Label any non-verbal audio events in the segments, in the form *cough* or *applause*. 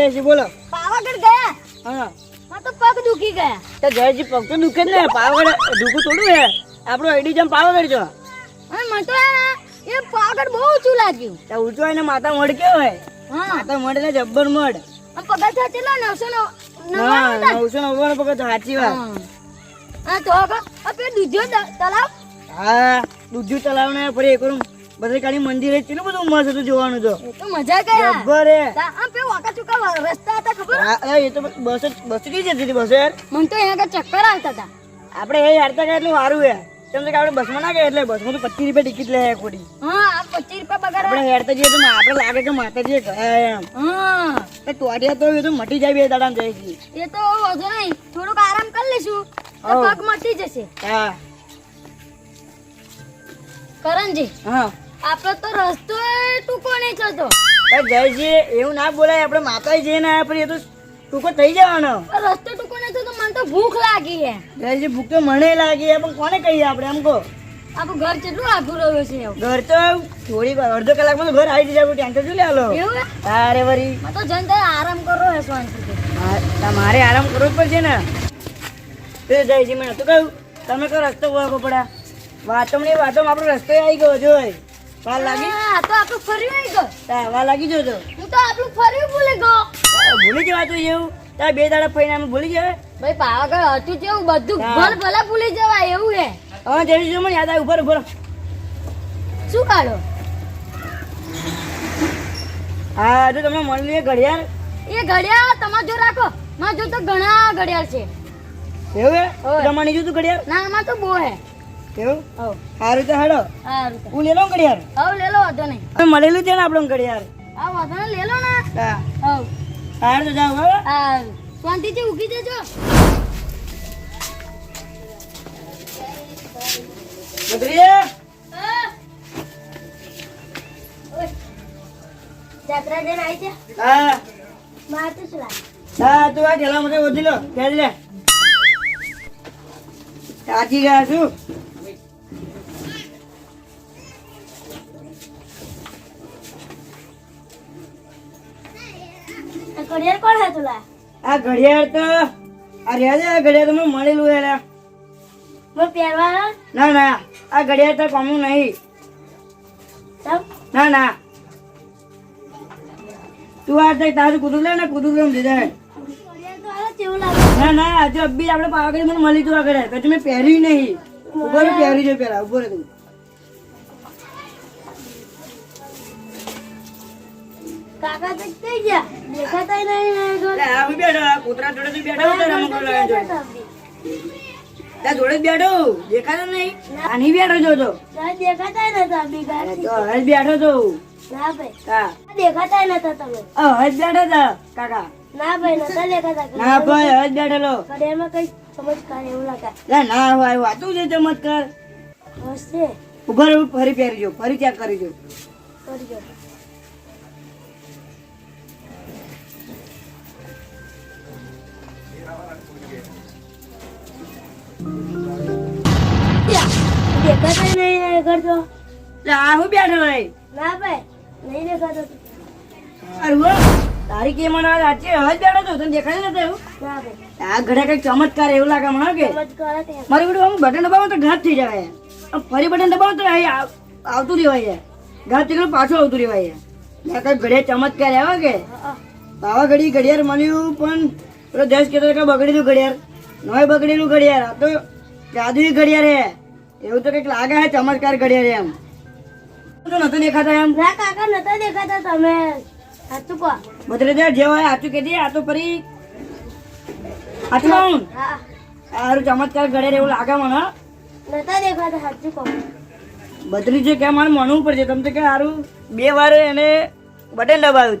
જયજી બોલો. પાવાગઢ ગયા? હા. હા તો પગ દુખી ગયા. તો જયજી પગ તો દુખે ને પાવાગઢ દુખું થોડું હે આપણો એડી જેમ પાવાગઢ જો હા મને તો એ પાવાગઢ બહુ ઊંચું લાગ્યું. તો ઊંચું હોય ને માતા મઢ કેવો હોય? હા. માતા મઢ ને જબ્બર મઢ. આ પગથિયા ચેટલા નવસો નવસો નવ્વાણું પગત સાચી વાત. હા. હા તો આગળ આ પેલું દૂધિયો તલાવ હા દૂધ્યું તલાવ ને ફરી એક ભદ્રકાળી મંદિર કેટલું બધું મસ્ત હતું જોવાનું તો. એ તો મજા ગયા. જબ્બર હે આમ પેલું વાકા ચુકા રસ્તા હતા ખબર? હા, એ તો બસ બસ જ જતી હતી બસ યાર. મને તો અહીંયા આગળ ચક્કર આવતા હતા. આપણે એ હારતા ગયા એટલું સારું હે કેમ કે આપણે બસમાં ના ગયા એટલે બસમાં તો પચીસ રૂપિયા ટિકિટ લે ખોટી હા આ પચીસ રૂપિયા પગાર આપણે હેરતા જઈએ તો આપણે લાગે કે માતાજી ગયા એમ. હા. તો ટોટિયા તો એ તો મટી જાય બે દાડા જાય છે એ તો વધુ નહીં. થોડુંક આરામ કરી લઈશું. તો. પગ મટી જશે. હા. કરણજી. હા. આપણો તો રસ્તો ટૂંકો નહીં થતો. જયજી એવું ના બોલાય આપણે માતાજી જઈને આવ્યા પછી એ તો ટૂંકો થઈ જવાનો. રસ્તો ટૂંકો નહીં થતો મને તો ભૂખ લાગી છે. જયજી ભૂખ તો મને લાગી હે, પણ કોને કહીએ આપણે એમ કહો. આપણું ઘર કેટલું આઘું રહ્યું છે ઘર તો થોડી અડધો કલાકમાં તો ઘર આવી જાય ટેન્શન શું લે? એવું વરી. મેં તો જઈને આરામ કરો હે શાંતિથી. તમારે આરામ કરવો જ પડશે ને. તે જયજી મેં નતું કહ્યું. તમે કહો રસ્તો વળગો પડ્યા. વાતોમાં વાતોમાં આપણો રસ્તો આવી ગયો જોઈ વાર લાગી? આ તો આપણું ફર્યું આવી ગયો. તા વાર લાગી જોજો હું તો આપણું ફર્યું ભૂલી ગયો. તારે ભૂલી જવાતું એવું. તારે બે દાડા ફઈને અમે ભૂલી જાય ભાઈ પાવાગઢ હતું કેવું બધું હા. ભલ ભલા જવાય એવું હે. હા જો મને યાદ આવ્યું ઉભર ઉભર શું કાઢો? હા જો તમને મળી લે ઘડિયાળ. એ ઘડિયાળ તમારે જો રાખો. મારે જો તો ઘણા ઘડિયાળ છે. એવું હે. તમારે જોતું ઘડિયાળ? ના આમાં તો બહુ હે. એવું સારું તો હેડો. હું લે ઘડિયાળ? હવ લે લો વાંધો નહીં. હવે મળેલું છે ને આપણું ઘડિયાળ? આ વાંધો નહીં લે ને. હા. હવ તો જાઓ બરાબર સારું શાંતિથી ઊભી જજો. બદરીએ જાત્રા જઈને આવી છે હા. મારે તો શું હા તું આ ઠેલા મને વધી લો. ખેલ લે. સાચી ગયા છું. ઘડિયાળ કોણ હતું લા આ ઘડિયાળ તો આ રહ્યા આ ઘડિયાળ તો મને મળેલું હે લા. મેં પહેરવા ના ના આ ઘડિયાળ તો કોમું નહીં. ના ના. તું આ તક તારું કૂદું લે ને કૂદું કેમ દીધા ના ના આજે અબ્બી આપણે પાવાગઢ મને મળી તું આગળ પછી મેં પહેર્યું નહીં. ઊભો પહેરી જો પહેલા ઊભો તું કાકા તો કઈ ગયા દેખાતા નહીં હું બેઠો કૂતરા જોડે તું બેઠો હતો રમકડું લઈને જોડે. જોડે. બેઠો દેખાતો નહીં. આની બેઠો જો તો દેખાતા નતા બી તો હજ બેઠો તો ના ભાઈ. હા. દેખાતા નતા તમે. આ હજ બેઠો તા કાકા. ના ભાઈ નતા દેખાતા ના ભાઈ હજ બેઠેલો ઘડિયાળમાં કઈ ચમત્કાર એવું લાગે? ના હોય વાતું છે ચમત્કાર. હશે. ઊભા ફરી પહેરજો ફરી ચેક કરી જો કરજો તારી કે મને આજે હજ બેઠો તો દેખાય નતો આ ઘરે કંઈક ચમત્કાર એવું લાગે મને કે મારી બધું આમ બટન દબાવો તો ઘાત થઈ જાય ફરી બટન દબાવો તો આવતું રહેવાય ઘાત થઈ પાછું આવતું રહેવાય છે કઈ ઘડિયાળ ચમત્કાર આવ્યો કે બાવા ઘડી ઘડિયાળ મળ્યું પણ પેલો દેશ કહેતો કે બગડેલું ઘડિયાળ નોય બગડેલું ઘડિયાળ. આ તો જાદુઈ ઘડિયાળ હે. એવું તો કંઈક લાગે છે ચમત્કાર ઘડિયાળ એમ. તો નતો દેખાતા એમ. ના કાકા નતા દેખાતા તમે. સાચું કો બદલે દે જે હોય સાચું દે આ તો ફરી કહું હા. આરું ચમત્કાર ઘડિયાળ એવું લાગે મને નતો દેખાતા સાચું કો બદલી છે કે મારે માનવું પડશે. તમે તો કે સારું બે વાર એને બટન દબાવ્યું.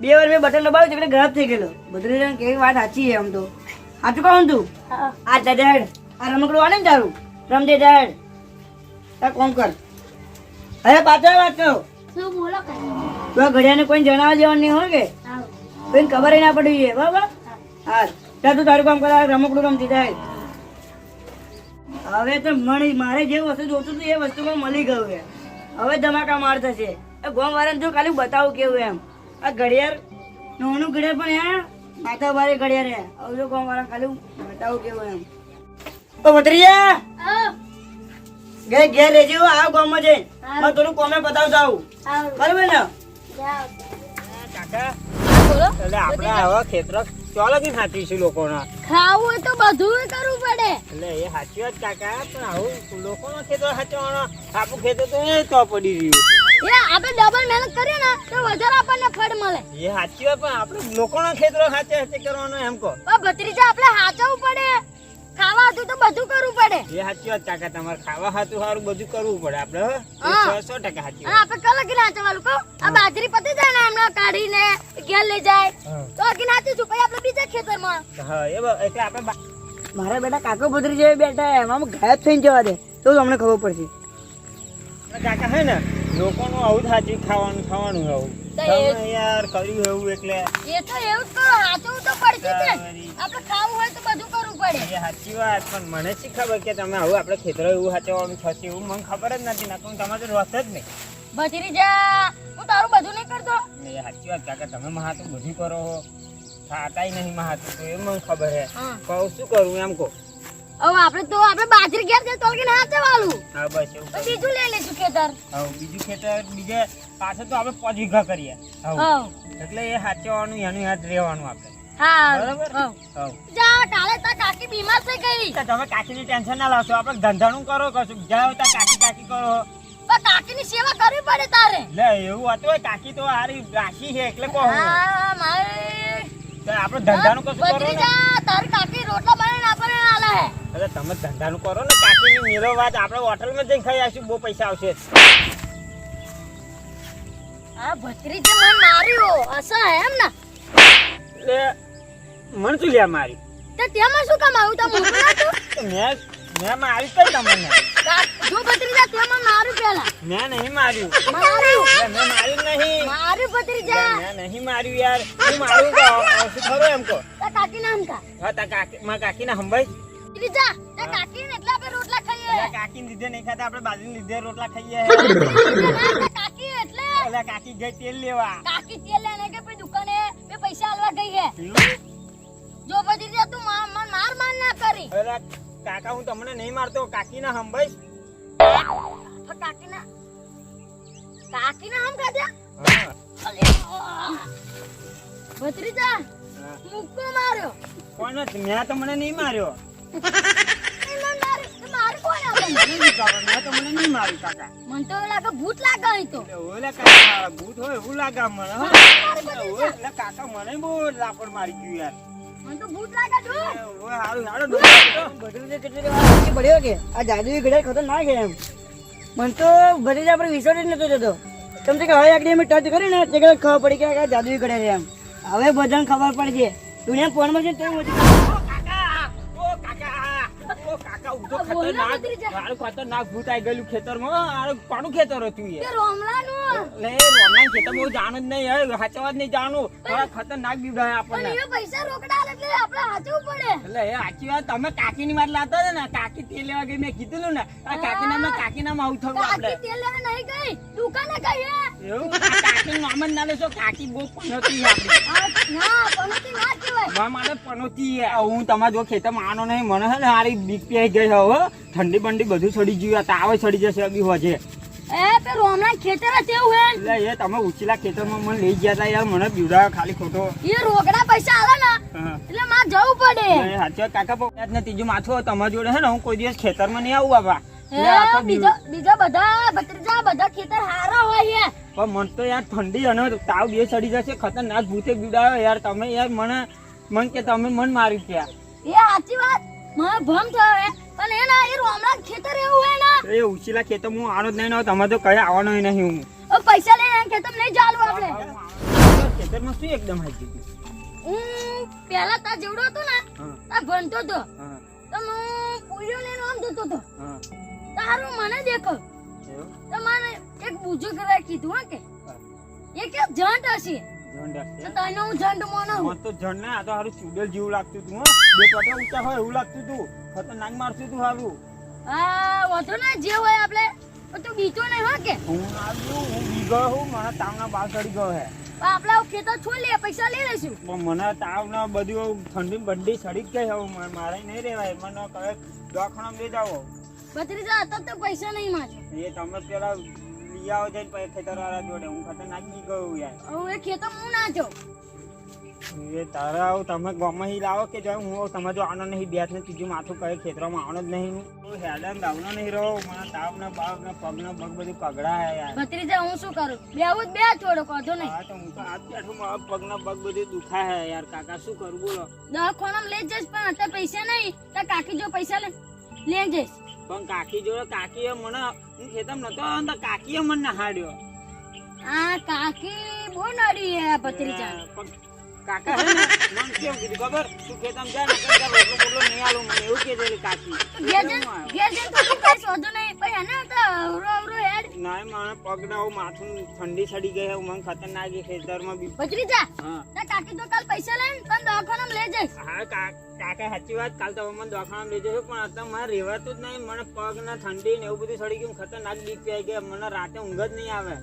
બે વાર મેં બટન દબાવ્યું એટલે ખરાબ થઈ ગયેલો. બદલી કેવી વાત સાચી છે આમ તો. સાચું કહું તું આ દાદાડ આ રમકડું આને ને તારું રમજે દાડ આ કોમ કર? હવે પાછળ વાત કરો શું બોલો તો આ ઘડિયાળને કોઈ જણાવવા જવાનું નહીં હોય કે? કોઈને ખબર ના પડવી જોઈએ બરાબર? હા. ત્યાં તું તારું કામ કર રમકડું રમતી થાય હવે તો મળી મારે જે વસ્તુ જોતું હતું એ વસ્તુ મને મળી ગયું છે. હવે ધમાકા માર થશે. એ ગોમ વાળાને જો ખાલી બતાવું કેવું એમ. આ ઘડિયાળ નાનું ઘડિયાળ પણ હે. માથા વારે ઘડિયા રે આવજો કોમ વાળા ખાલી. બતાવું કેવું એમ. ઓ ભત્રીજા! ઘેર ઘેર રહેજો આ ગામમાં જઈને. હા. મેં થોડું કોમે બતાવ આવ, બરાબર ને? કાકા. બોલો. એટલે આપણે આવા ખેતરો ચોલો કે સાચવીશું લોકોના. ખાવું હોય તો બધું કરવું પડે. એટલે એ સાચી વાત કાકા પણ આવું લોકોનો ખેતર સાચવાનો આપણું ખેતર તો એ તો પડી રહ્યું એ આપણે ડબલ મહેનત કરીએ ને તો વધારે આપણને ફળ મળે. એ સાચી વાત પણ આપણે લોકોના ખેતરો સાચે સાચે કરવાનો એમ કહો. પણ ભત્રીજા આપણે હાચવવું પડે. ખાવા હતું તો બધું કરવું પડે. એ સાચી વાત કાકા તમારે ખાવા હતું સારું બધું કરવું પડે આપણે. સો- સો ટકા સાચી વાત. આપણે કલર કે નાચવાનું કહો. આ બાજરી પતી જાય ને એમને કાઢીને ઘેર લઈ જાય. તો આગળ નાચીશું પછી આપણે બીજા ખેતરમાં. હા એ એટલે આપણે મારા બેટા કાકો ભત્રીજા બેઠા એમાં ગાયબ થઈને જવા દે. તો તમને ખબર પડશે. કાકા હે ને? લોકોનું આવું સાચું ખાવાનું ખાવાનું આવું. તમે યાર કર્યું એવું એટલે. એ તો એવું જ કરો તો પડશે ને આપણે ખાવું હોય તો બધું કરવું પડે. એ સાચી વાત પણ મને શી ખબર કે તમે આવું આપણે ખેતરો એવું સાચવવાનું થશે એવું મને ખબર જ નથી તમારે તો રસ જ નહીં. જા હું તારું બધું નહીં કરતો. એ સાચી વાત કાકા તમે મહાતું બધું કરો ખાતાય નહીં મહાતું તો એ મને ખબર હે. હા. કહું શું કરું એમ કહો? હવે આપણે તો આપણે બાજરી ઘેર જઈએ તો કે હાચવાલું હા બસ એવું તો બીજું લઈ લેશું ખેતર. હા બીજું ખેતર બીજે પાછળ તો આપણે પાંચ વીઘા કરીએ. એટલે એ સાચવવાનું એનું યાદ રહેવાનું આપણે. હા બરાબર? હવ. હવ. કાલે તાર કાકી બીમાર થઈ ગઈ. તમે કાકીની ટેન્શન ના લાવશો આપણે ધંધાનું કરો કશું. જાઓ ત્યાં કાકી કાકી કરો. પણ કાકીની સેવા કરવી પડે તારે. લે એવું હતું હોય કાકી તો હારી રાખી છે એટલે કહું હા. મારે. તો આપણે ધંધાનું કશું કરો ને તારી કાકી રોટલા બનાવીને આપણને આલે. હે અરે તમે ધંધાનું કરો ને કાકીની મેળો વાત. આપણે હોટલમાં જઈને ખાઈ આવીશું. બહુ પૈસા આવશે. આ ભત્રીજે મને માર્યો. અસા એમ ને? એટલે મને શું લ્યા મારી? તો તેમાં શું કામ આવ્યું? તમે મેં મેં મારી કઈ તમને. જો ભત્રીજા તેમાં મારું પેલા. મેં નહીં માર્યું. માર્યું મેં માર્યું. નહીં. માર્યું ભત્રીજા. મેં નહીં માર્યું યાર. હું મારું તો *laughs* આવશું ખરો એમ કહો? કાકી નામ કા હા તા કાકી માં કાકી ના હંભાઈ. કાકી એટલે આપણે રોટલા ખાઈએ. કાકીને લીધે નહીં ખાતા આપણે બાજરીને લીધે રોટલા ખાઈએ. ના, કાકી એટલે. એટલે કાકી ગઈ તેલ લેવા. કાકી તેલ લેને કે પછી દુકાને બે પૈસા આલવા ગઈ હે. જો ભત્રીજા તું માર માર માર માર ના કરી. એટલે કાકા હું તમને નહીં મારતો કાકીને હંભાઈ પણ કાકી ના કાકી ના આમ ખાધા. ભત્રીજા મુક્કો માર્યો. કોણ મેં તમને મને નહીં માર્યો. ઘડે મને તો મને નહીં માર્યું કાકા. મને તો એવું લાગે ભૂત લાગે અહીં તો. એટલે કાકા ભૂત હોય એવું લાગે મને હો. કાકા મને બહુ લાપડ મારી ગયું યાર. મને તો ભૂત લાગે જો ઓય, હારું હારું ડોક્ટર તો. કેટલી વાર પડ્યો કે આ જાદુઈ ઘડિયાળ ખતરનાક એમ. મને તો ભત્રીજા આપણે વિશ્વાસ જ નતો જતો. કે હવે આગળ અમે ટચ કરી ને તે ખબર પડી કે આ જાદુઈ ઘડિયાળ એમ. હવે બધાને ખબર પડશે દુનિયા ફોનમાં છે તો ઓ કાકા ઉઠો આ બોલો ખતરનાક. હારું ખતરનાક ભૂત આવી ગયેલું ખેતરમાં હારું પાણું ખેતર હતું એ. રોમલાનું. લે રોમલાન ખેતર હું જાણું જ નહીં હે હાચવા જ નહીં જાણું. ખતરનાક બીવડાય પણ આપણને પૈસા રોકડા એટલે આપણે હાચવું પડે. એટલે એ સાચી વાત તમે કાકીની વાત હતા ને કાકી તેલ લેવા ગઈ મેં કીધું ને આ કાકી નામ કાકી નામ આવું થયું આપણે. કાકી તેલ લેવા નહીં ગઈ દુકાને ગઈ હે. એવું? કાકી નામ જ ના લેશો કાકી બહુ પનોતી આપણી. ના પનોતી ના કહેવાય. મા માટે પનોતી હું તમારા જો ખેતરમાં આનો નહીં મને છે ને હારી બીક પી ગઈ હવે ઠંડી બંડી બધું સડી ગયું આ તાવે સડી જશે બી હોજે. એ પેલો હમણાં ખેતર જ એવું હે? એટલે એ તમે ઉછીલા ખેતરમાં મને લઈ ગયા હતા યાર મને બીવડાવ્યો ખાલી ખોટો. એ રોકડા પૈસા આલે ને એટલે માં જવું પડે. સાચી કાકા પણ ને ત્રીજું માથું તમારા જોડે હે ને હું કોઈ દિવસ ખેતરમાં નહીં આવું તો બીજા બીજા બધા ભત્રીજા બધા ખેતર હારા હોય પણ મને તો યાર ઠંડી અને તાવ બે સડી જશે ખતરનાક ભૂતે બીવડાવ્યો યાર તમે યાર મને મન કે તમે મન મારી ગયા. એ સાચી વાત મને ભમ થયો પણ એના એ રોમલા ખેતર એવું હે ને? એ ઉછીલા ખેતર હું આનો જ નહીં નો તમે તો કઈ આવવાનો નહીં હું. ઓ પૈસા લઈને ખેતર નહીં ચાલુ આપણે. ખેતરમાં શું એકદમ હાજી હું પહેલા તા જેવડો હતો ને તા ભણતો હતો. તો હું પૂર્યો લઈને આમ જતો હતો. તારું મને દેખો. તો મને એક બુજુર્ગ કીધું હા કે? એ કે જંટ હશે. તો. તને હું જંટ માનું મને તો ઝંડ ને આ તો હારું ચુડેલ જેવું લાગતું તું હો. બે પટા ઊંચા હોય એવું લાગતું હતું. ખતરનાક મારતું તું હારું. હા વધુ ના જે હોય આપણે. પણ તું બીતો નહીં હો કે. હું આવ્યું હું બીગો હું મને તાવના બાલ ચડી ગયો હે પણ આપણે ખેતર છોડ લે પૈસા લઈ લેશું પણ મને તાવ ને બધું ઠંડી બંડી સડી ગઈ હવે મારે- નહીં રહેવાય. મને કહે દવાખાનામાં લઈ જાઓ. ભત્રીજા હતા તો પૈસા નહીં માજે એ તમે પેલા લઈ આવો જઈને ખેતર વાળા જોડે. હું ખતરનાક બી ગયો યાર. હવે એ ખેતર હું ના જાઉં. એ તારા આવું તમે ગમે હી લાવો કે જો હું તમે જો આનો નહીં બેઠ ને ત્રીજું માથું કહે ખેતરમાં આવવાનો જ નહીં હું. હેડન દાવનો નહીં રહો મને તાવ ને બાવ ને પગ ને પગ બધું પગડા હે યાર. ભત્રીજા હું શું કરું? બેવું જ બે થોડો કહો નહીં. હા તો હું તો આજ બેઠો મારા પગ ને પગ બધું દુખા હે યાર. કાકા શું કરું બોલો? દવાખાનામાં લઈ જઈશ પણ અત્યારે પૈસા નહીં. તો કાકી જો પૈસા લે લઈ જઈશ. પણ કાકી જોડે કાકીએ મને હું ખેતમ નતો તો કાકીએ મને હાડ્યો આ કાકી બહુ નડી હે ભત્રીજા. કાકા. હે. કેમ કીધું ખબર? તું ખેતમ જા ને કઈ રોટલો બોટલો નહીં આલું મને એવું કીધેલી કાકી. ઘેર જઈને ઘેર જઈને કઈ શોધો નહીં. પણ એને તો અવરો અવરો હેડ. ના મને પગ માથું ઠંડી સડી ગઈ હે મને ખતરનાક એ ખેતરમાં બી. ના કાકી તો કાલ પૈસા લઈને તને દવાખાનામાં લઈ જઈશ હા કાકા સાચી વાત. કાલ તો મને દવાખાના લઈ જશે પણ અત્યારે મારે રહેવાતું જ નહીં. મને પગ ને ઠંડી ને એવું બધું સડી ગયું ખતરનાક બીક પી ગયા મને રાતે ઊંઘ જ નહીં આવે.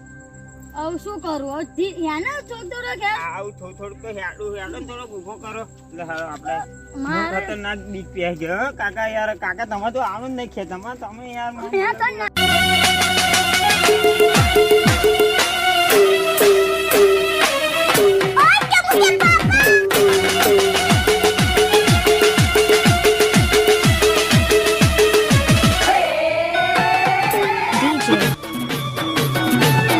આવ શું કરું? અધી યાના થોડ થોડ કે આવ થોડ થોડ તો હેડો હેડો થોડો ઊભો કરો. એટલે હાલો આપણે મારે ખતરનાક બીક પે ગયો કાકા યાર કાકા તમે તો આવો જ નહીં ખે તમે તમે યાર